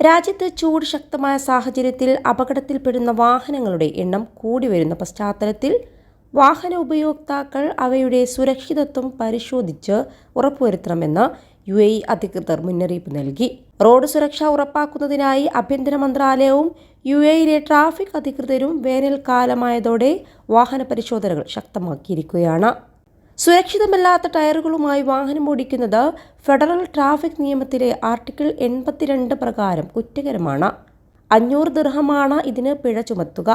രാജ്യത്ത് ചൂട് ശക്തമായ സാഹചര്യത്തിൽ അപകടത്തിൽപ്പെടുന്ന വാഹനങ്ങളുടെ എണ്ണം കൂടി വരുന്ന പശ്ചാത്തലത്തിൽ വാഹന ഉപയോക്താക്കൾ അവയുടെ സുരക്ഷിതത്വം പരിശോധിച്ച് ഉറപ്പുവരുത്തണമെന്ന് യു എ അധികൃതർ മുന്നറിയിപ്പ് നൽകി. റോഡ് സുരക്ഷ ഉറപ്പാക്കുന്നതിനായി ആഭ്യന്തര മന്ത്രാലയവും യു എയിലെ ട്രാഫിക് അധികൃതരും വേനൽക്കാലമായതോടെ വാഹന പരിശോധനകൾ ശക്തമാക്കിയിരിക്കുകയാണ്. സുരക്ഷിതമല്ലാത്ത ടയറുകളുമായി വാഹനം ഓടിക്കുന്നത് ഫെഡറൽ ട്രാഫിക് നിയമത്തിലെ ആർട്ടിക്കിൾ എൺപത്തിരണ്ട് പ്രകാരം കുറ്റകരമാണ്. അഞ്ഞൂറ് ദൃഹമാണ് ഇതിന് പിഴ ചുമത്തുക.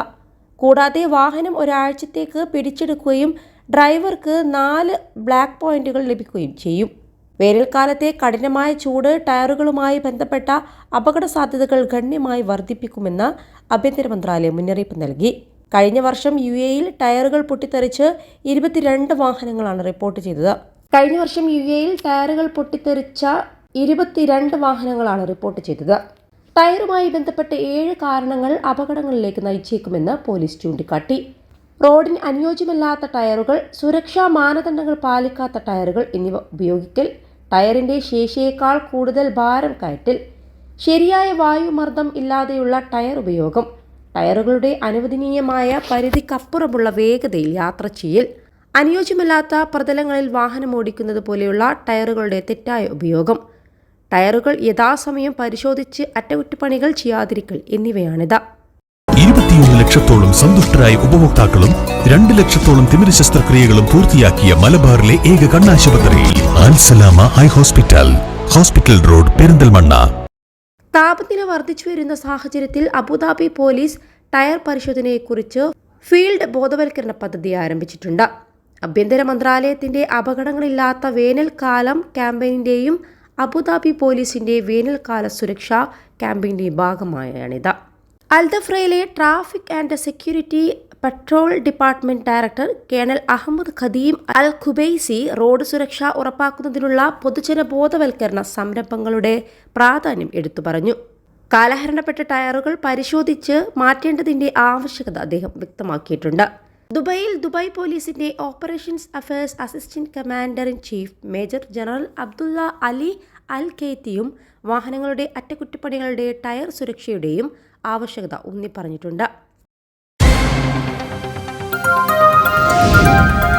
കൂടാതെ വാഹനം ഒരാഴ്ചത്തേക്ക് പിടിച്ചെടുക്കുകയും ഡ്രൈവർക്ക് നാല് ബ്ലാക്ക് പോയിന്റുകൾ ലഭിക്കുകയും ചെയ്യും. വേനൽക്കാലത്തെ കഠിനമായ ചൂട് ടയറുകളുമായി ബന്ധപ്പെട്ട അപകട സാധ്യതകൾ ഗണ്യമായി വർദ്ധിപ്പിക്കുമെന്ന് ആഭ്യന്തര മന്ത്രാലയം മുന്നറിയിപ്പ് നൽകി. കഴിഞ്ഞ വർഷം യു എയിൽ ടയറുകൾ പൊട്ടിത്തെറിച്ച് ഇരുപത്തിരണ്ട് വാഹനങ്ങളാണ് റിപ്പോർട്ട് ചെയ്തത്. കഴിഞ്ഞ വർഷം യു എയിൽ ടയറുകൾ പൊട്ടിത്തെറിച്ച ഇരുപത്തിരണ്ട് വാഹനങ്ങളാണ് റിപ്പോർട്ട് ചെയ്തത്. ടയറുമായി ബന്ധപ്പെട്ട ഏഴ് കാരണങ്ങൾ അപകടങ്ങളിലേക്ക് നയിച്ചേക്കുമെന്ന് പോലീസ് ചൂണ്ടിക്കാട്ടി. റോഡിന് അനുയോജ്യമല്ലാത്ത ടയറുകൾ സുരക്ഷാ മാനദണ്ഡങ്ങൾ പാലിക്കാത്ത ടയറുകൾ എന്നിവ ഉപയോഗിക്കൽ ടയറിന്റെ ശേഷിയേക്കാൾ കൂടുതൽ ഭാരം കയറ്റൽ ശരിയായ വായുമർദ്ദം ഇല്ലാതെയുള്ള ടയർ ഉപയോഗം ടയറുകളുടെ അനുവദനീയമായ പരിധിക്കപ്പുറമുള്ള വേഗതയിൽ യാത്ര ചെയ്യൽ അനുയോജ്യമല്ലാത്ത പ്രതലങ്ങളിൽ വാഹനം ഓടിക്കുന്നത് പോലെയുള്ള ടയറുകളുടെ തെറ്റായ ഉപയോഗം ടയറുകൾ യഥാസമയം പരിശോധിച്ച് അറ്റകുറ്റപ്പണികൾ ചെയ്യാതിരിക്കൽ എന്നിവയാണിത്. ഇരുപത്തിയൊന്ന് ലക്ഷത്തോളം സന്തുഷ്ടരായ ഉപഭോക്താക്കളും രണ്ട് ലക്ഷത്തോളം തിമിര ശസ്ത്രക്രിയകളും പൂർത്തിയാക്കിയ മലബാറിലെ ഏക കണ്ണാശുപത്രി Alsalama high hospital hospital road Perinthalmanna. താപനില വർദ്ധിച്ചു വരുന്ന സാഹചര്യത്തിൽ അബുദാബി പോലീസ് ടയർ പരിശോധനയെക്കുറിച്ച് ഫീൽഡ് ബോധവൽക്കരണ പദ്ധതി ആരംഭിച്ചിട്ടുണ്ട്. ആഭ്യന്തര മന്ത്രാലയത്തിന്റെ അപകടങ്ങളില്ലാത്ത വേനൽക്കാലം ക്യാമ്പയിന്റെയും അബുദാബി പോലീസിന്റെ വേനൽക്കാല സുരക്ഷാ ക്യാമ്പയിന്റെയും ഭാഗമായാണിത് അൽദഫ്രയിലെ traffic and security patrol department director colonel Ahmed Khadim Al Khubaisi road സുരക്ഷ ഉറപ്പാക്കുന്നതിനുള്ള പൊതുജന ബോധവൽക്കരണ സംരംഭങ്ങളുടെ പ്രാധാന്യം എടുത്തു പറഞ്ഞു. കാലഹരണപ്പെട്ട ടയറുകൾ പരിശോധിച്ച് മാറ്റേണ്ടതിന്റെ ആവശ്യകത അദ്ദേഹം വ്യക്തമാക്കിയിട്ടുണ്ട്. ദുബൈയിൽ ദുബായ് പോലീസിന്റെ operations affairs assistant commander in chief major general Abdullah Ali Al കെയ്ത്തിയും വാഹനങ്ങളുടെ അറ്റകുറ്റപ്പണികളുടെ ടയർ സുരക്ഷയുടെയും ആവശ്യകത ഊന്നി Música